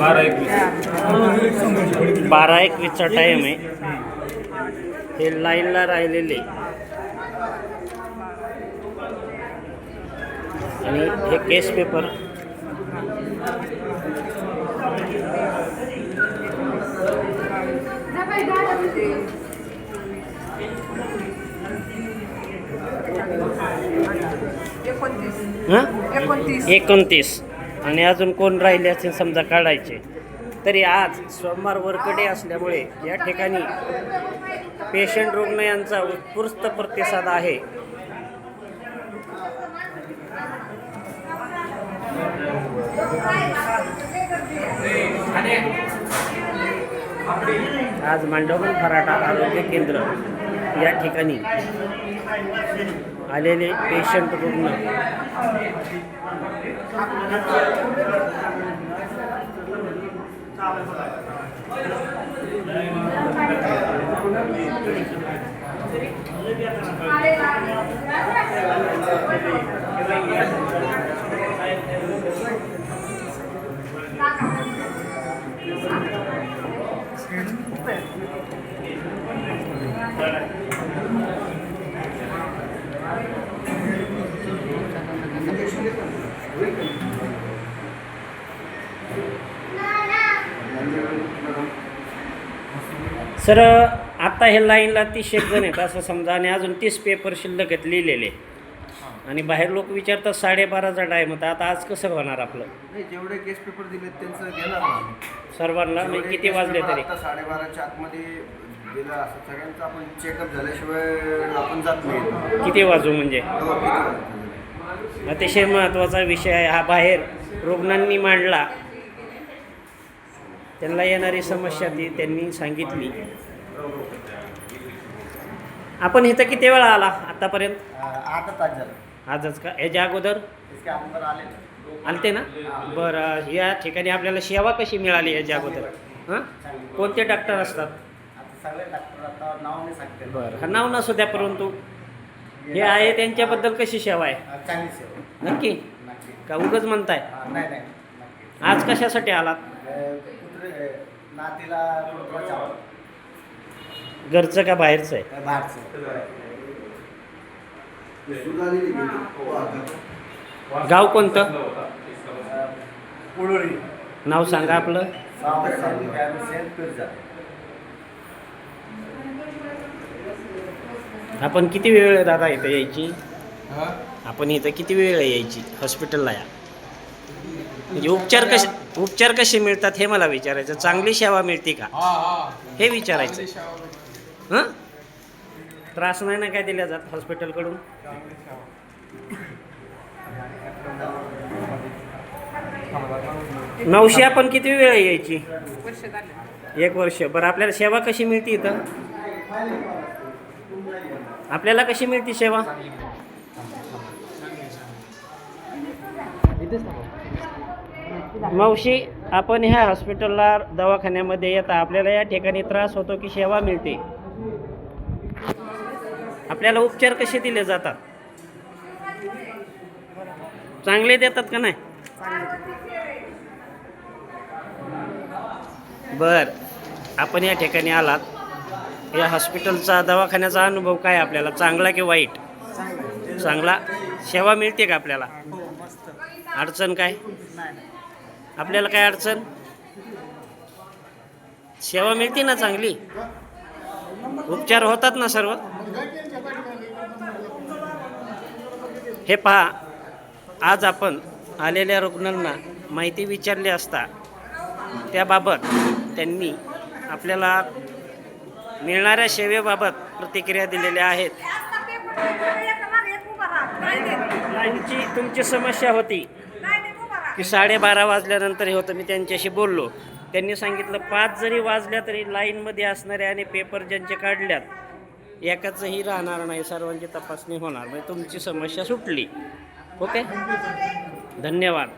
बारा एकवीस. बारा एकवीसचा टाईम आहे. हे लाईनला राहिलेले. आणि हे केस पेपर हां? एकोणतीस. आणि अजून कोण राहिले असेल समजा काढायचे. तरी आज सोमवार वरकडे असल्यामुळे या ठिकाणी पेशंट रुग्ण यांचा उत्कृष्ट प्रतिसाद आहे. आज मांडवगण फराटा आरोग्य केंद्र या ठिकाणी. आलेले पेशंट रुग्ण सर आता हे लाईनला तीस जण आहेत असं समजा आणि अजून तीस पेपर शिल्लक आहेत लिहिलेले. आणि बाहेर लोक विचारतात साडेबाराचा टाईम होता आता आज कसं होणार आपलं? नाही जेवढे केस पेपर दिले त्यांचं घेणार ना आम्ही. सर्वांना म्हणजे जेवढे किती वाजले paper तरी? आता साडेबाराच्या आतमध्ये दिलं असं सगळ्यांचं आपण चेकअप झाल्याशिवाय आपण जात नाही. किती वाजू म्हणजे? किती वाजता? अतिशय महत्त्वाचा विषय आहे हा. बाहेर रुग्णांनी मांडला त्यांना येणारी समस्या ती त्यांनी सांगितली. आपण इथं किती वेळा आला आतापर्यंत? आठ तास झालं. आजच का? याच्या अगोदर? इसके अंदर आले आलते ना? बरं या ठिकाणी आपल्याला सेवा कशी मिळाली याच्या अगोदर? हां? कोणते डॉक्टर असतात? आता सगळे डॉक्टर आता नाव नाही सांगते बरं हा नाव नसू द्या परंतु. हे आहे त्यांच्याबद्दल कशी सेवा आहे? चांगली सेवा. नक्की? नक्की. का उगच म्हणताय? हा, नाही नाही नक्की. आज कशासाठी आलात? अं, नातीला घरचं का बाहेरचं आहे? बाहेरचं गाव कोणतं? पुळोळी नाव सांगा आपलं. आपण किती वेळ आहे दादा इथं यायची? आपण इथं किती वेळ आहे यायची? हॉस्पिटलला या. म्हणजे उपचार कसे उपचार कसे मिळतात हे मला विचारायचं. चांगली सेवा मिळते का? हे विचारायचं. हां? त्रास नाही ना काय दिल्या जात हॉस्पिटलकडून? नऊशे आपण किती वेळ यायची? एक वर्ष. बरं आपल्याला सेवा कशी मिळते इथं? आपल्याला कशी मिळते सेवा? मावशी आपण ह्या हॉस्पिटलला दवाखान्यामध्ये येता. आपल्याला या ठिकाणी त्रास होतो की सेवा मिळते. आपल्याला उपचार कसे दिले जातात? चांगले देतात का नाही? बर. आपण या ठिकाणी आलात. या हॉस्पिटलचा दवाखान्याचा अनुभव काय आपल्याला? चांगला की वाईट? चांगला? सेवा मिळते का आपल्याला? अडचण काय? आपल्याला काय अडचण? सेवा मिळते ना चांगली? उपचार होतात ना सर्व? हे पहा आज आपण आलेल्या रुग्णांना माहिती विचारली असता त्याबाबत त्यांनी आपल्याला मिळणाऱ्या सेवेबाबत प्रतिक्रिया दिलेल्या आहेत. त्यांची तुमची समस्या होती. की साडेबारा वाजल्यानंतर हे होतं मी त्यांच्याशी बोललो. त्यांनी सांगितलं पाच जरी वाजल्या तरी लाईनमध्ये असणारे आणि पेपर ज्यांचे काढल्यात एकाचंही राहणार नाही सर्वांची तपासणी होणार. म्हणजे तुमची समस्या सुटली. ओके? धन्यवाद.